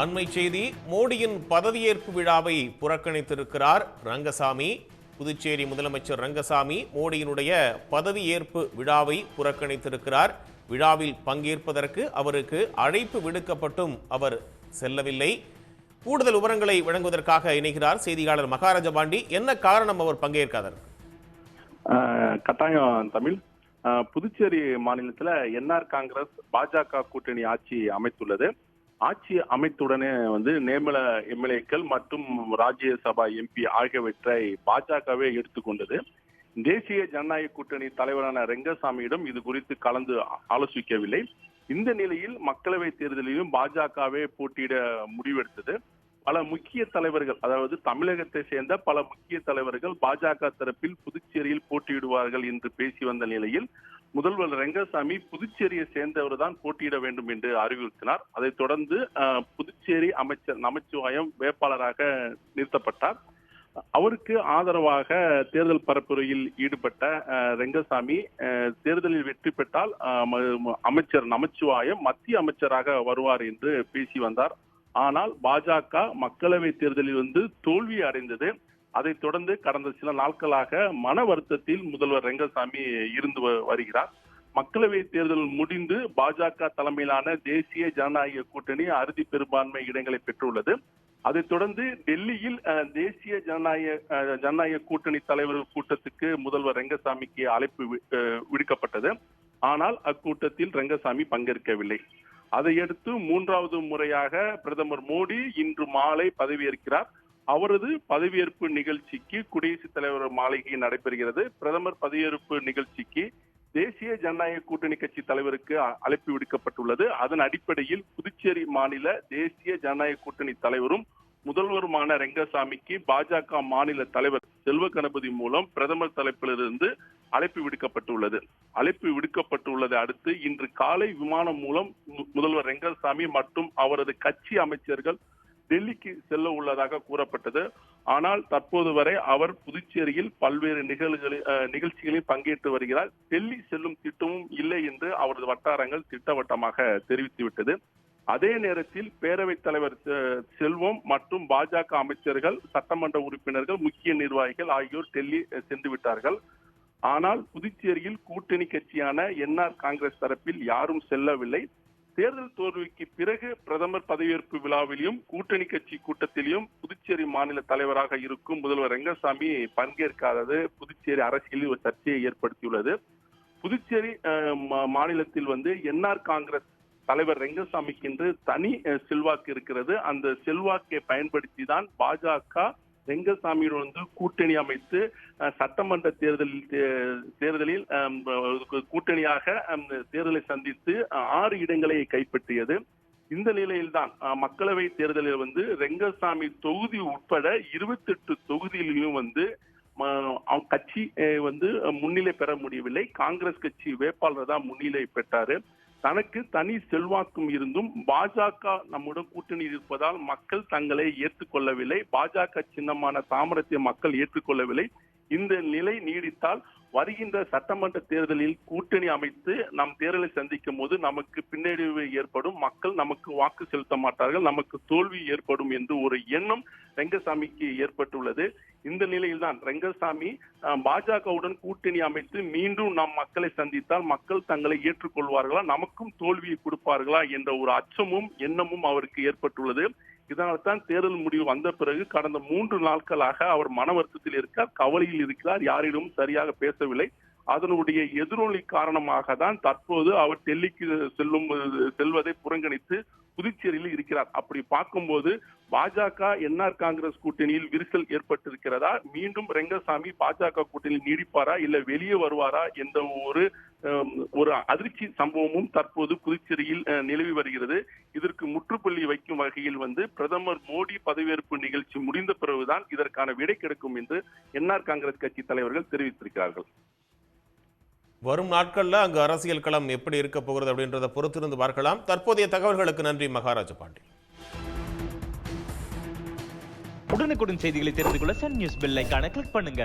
அண்மை செய்தி மோடியின் பதவியேற்பு விழாவை புறக்கணித்திருக்கிறார் ரங்கசாமி. புதுச்சேரி முதலமைச்சர் ரங்கசாமி மோடியினுடைய பதவியேற்பு விழாவை புறக்கணித்திருக்கிறார். விழாவில் பங்கேற்பதற்கு அவருக்கு அழைப்பு விடுக்கப்பட்டும் அவர் செல்லவில்லை. கூடுதல் விவரங்களை வழங்குவதற்காக இணைகிறார் செய்தியாளர் மகாராஜ பாண்டி. என்ன காரணம் அவர் பங்கேற்காதார்? கட்டாயம் தமிழ். புதுச்சேரி மாநிலத்தில் என்ஆர் காங்கிரஸ் பாஜக கூட்டணி ஆட்சி அமைத்துள்ளது. ஆட்சி அமைத்துடனே வந்து நேமல எம்எல்ஏக்கள் மற்றும் ராஜ்யசபா எம்பி ஆகியவற்றை பாஜகவே எடுத்துக்கொண்டது. தேசிய ஜனநாயக கூட்டணி தலைவரான ரெங்கசாமியிடம் இது குறித்து கலந்து ஆலோசிக்கவில்லை. இந்த நிலையில் மக்களவை தேர்தலிலும் பாஜகவே போட்டியிட முடிவெடுத்தது. பல முக்கிய தலைவர்கள் அதாவது தமிழகத்தை சேர்ந்த பல முக்கிய தலைவர்கள் பாஜக தரப்பில் புதுச்சேரியில் போட்டியிடுவார்கள் என்று பேசி வந்த நிலையில் முதல்வர் ரெங்கசாமி புதுச்சேரியை சேர்ந்தவர் தான் போட்டியிட வேண்டும் என்று அறிவுறுத்தினார். அதைத் தொடர்ந்து புதுச்சேரி அமைச்சர் நமச்சிவாயம் வேட்பாளராக நிறுத்தப்பட்டார். அவருக்கு ஆதரவாக தேர்தல் பரப்புரையில் ஈடுபட்ட அஹ், ரெங்கசாமி அஹ், தேர்தலில் வெற்றி பெற்றால் அஹ், அமைச்சர் நமச்சிவாயம் மத்திய அமைச்சராக வருவார் என்று பேசி வந்தார். ஆனால் பாஜக மக்களவை தேர்தலில் வந்து தோல்வி அடைந்தது. அதைத் தொடர்ந்து கடந்த சில நாட்களாக மன வருத்தத்தில் முதல்வர் ரெங்கசாமி இருந்து வ- வருகிறார். மக்களவை தேர்தல் முடிந்து பாஜக தலைமையிலான தேசிய ஜனநாயக கூட்டணி அறுதி பெரும்பான்மை இடங்களை பெற்றுள்ளது. அதைத் தொடர்ந்து டெல்லியில் அஹ், தேசிய ஜனநாயக அஹ், ஜனநாயக கூட்டணி தலைவர்கள் கூட்டத்துக்கு முதல்வர் ரெங்கசாமிக்கு அழைப்பு வி- விடுக்கப்பட்டது. ஆனால் அக்கூட்டத்தில் ரெங்கசாமி பங்கேற்கவில்லை. அதையடுத்து மூன்றாவது முறையாக பிரதமர் மோடி இன்று மாலை பதவியேற்கிறார். அவரது பதவியேற்பு நிகழ்ச்சிக்கு குடியரசுத் தலைவர் மாளிகை நடைபெறுகிறது. பிரதமர் பதவியேற்பு நிகழ்ச்சிக்கு தேசிய ஜனநாயக கூட்டணி கட்சி தலைவருக்கு அழைப்பு விடுக்கப்பட்டுள்ளது. அதன் அடிப்படையில் புதுச்சேரி மாநில தேசிய ஜனநாயக கூட்டணி தலைவரும் முதல்வருமான ரெங்கசாமிக்கு பாஜக மாநில தலைவர் செல்வ கணபதி மூலம் பிரதமர் தலைப்பிலிருந்து அழைப்பு விடுக்கப்பட்டுள்ளது. அழைப்பு விடுக்கப்பட்டுள்ளதை அடுத்து இன்று காலை விமானம் மூலம் முதல்வர் ரெங்கசாமி மற்றும் அவரது கட்சி அமைச்சர்கள் டெல்லிக்கு செல்ல உள்ளதாக கூறப்பட்டது. ஆனால் தற்போது வரை அவர் புதுச்சேரியில் பல்வேறு நிகழ்வுகளில் நிகழ்ச்சிகளில் பங்கேற்று வருகிறார். டெல்லி செல்லும் திட்டமும் இல்லை என்று அவரது வட்டாரங்கள் திட்டவட்டமாக தெரிவித்துவிட்டது. அதே நேரத்தில் பேரவைத் தலைவர் செல்வம் மற்றும் பாஜக அமைச்சர்கள் சட்டமன்ற உறுப்பினர்கள் முக்கிய நிர்வாகிகள் ஆகியோர் டெல்லி சென்று விட்டார்கள். ஆனால் புதுச்சேரியில் கூட்டணி கட்சியான என்ஆர் காங்கிரஸ் தரப்பில் யாரும் செல்லவில்லை. தேர்தல் தோல்விக்கு பிறகு பிரதமர் பதவியேற்பு விழாவிலும் கூட்டணி கட்சி கூட்டத்திலும் புதுச்சேரி மாநில தலைவராக இருக்கும் முதல்வர் ரெங்கசாமி பங்கேற்காதது புதுச்சேரி அரசியலில் ஒரு சர்ச்சையை ஏற்படுத்தியுள்ளது. புதுச்சேரி அஹ், மா- மாநிலத்தில் வந்து என்ஆர் காங்கிரஸ் தலைவர் ரெங்கசாமிக்கு என்று தனி செல்வாக்கு இருக்கிறது. அந்த செல்வாக்கை பயன்படுத்தி தான் பாஜக ரெங்கசாமியோடு வந்து கூட்டணி அமைத்து சட்டமன்ற தேர்தலில் தேர்தலில் கூட்டணியாக தேர்தலை சந்தித்து ஆறு இடங்களை கைப்பற்றியது. இந்த நிலையில்தான் மக்களவை தேர்தலில் வந்து ரெங்கசாமி தொகுதி உட்பட இருபத்தெட்டு தொகுதியிலும் வந்து கட்சி வந்து முன்னிலை பெற முடியவில்லை. காங்கிரஸ் கட்சி வேட்பாளர் தான் முன்னிலை பெற்றாரு. தனக்கு தனி செல்வாக்கும் இருந்தும் பாஜக நம்முடன் கூட்டணி இருப்பதால் மக்கள் தங்களை ஏற்றுக்கொள்ளவில்லை. பாஜக சின்னமான தாமரத்தை மக்கள் ஏற்றுக்கொள்ளவில்லை. இந்த நிலை நீடித்தால் வருகின்ற சட்டமன்ற தேர்தலில் கூட்டணி அமைத்து நாம் தேர்தலை சந்திக்கும் போது நமக்கு பின்னடைவு ஏற்படும். மக்கள் நமக்கு வாக்கு செலுத்த மாட்டார்கள். நமக்கு தோல்வி ஏற்படும் என்று ஒரு எண்ணம் ரெங்கசாமிக்கு ஏற்பட்டுள்ளது. இந்த நிலையில்தான் ரெங்கசாமி பாஜகவுடன் கூட்டணி அமைத்து மீண்டும் நாம் மக்களை சந்தித்தால் மக்கள் தங்களை ஏற்றுக்கொள்வார்களா? நமக்கும் தோல்வியை கொடுப்பார்களா? என்ற ஒரு அச்சமும் எண்ணமும் அவருக்கு ஏற்பட்டுள்ளது. இதனால் தான் தேர்தல் முடிவு வந்த பிறகு கடந்த மூன்று நாட்களாக அவர் மன வருத்தத்தில் இருக்கார் கவலையில் இருக்கிறார் யாரிடமும் சரியாக பேசவில்லை. அதனுடைய எதிரொலி காரணமாக தான் தற்போது அவர் டெல்லிக்கு செல்லும் செல்வதை புறங்கணித்து புதுச்சேரியில் இருக்கிறார். அப்படி பார்க்கும்போது பாஜக என்ஆர் காங்கிரஸ் கூட்டணியில் விரிசல் ஏற்பட்டிருக்கிறதா? மீண்டும் ரெங்கசாமி பாஜக கூட்டணியில் நீடிப்பாரா? இல்ல வெளியே வருவாரா? என்ற ஒரு ஒரு அதிர்ச்சி சம்பவமும் தற்போது புதுச்சேரியில் நிலவி வருகிறது. இதற்கு முற்றுப்புள்ளி வைக்கும் வகையில் வந்து பிரதமர் மோடி பதவியேற்பு நிகழ்ச்சி முடிந்த பிறகுதான் இதற்கான விடை கிடைக்கும் என்று என்ஆர் காங்கிரஸ் கட்சி தலைவர்கள் தெரிவித்திருக்கிறார்கள். வரும் நாட்களில் அங்கு அரசியல் களம் எப்படி இருக்க போகிறது அப்படின்றத பொறுத்திருந்து பார்க்கலாம். தற்போதைய தகவல்களுக்கு நன்றி மகாராஜ பாண்டி. உடனுக்குடன் செய்திகளை தெரிந்து கொள்ள சன் நியூஸ் பெல் கிளிக் பண்ணுங்க.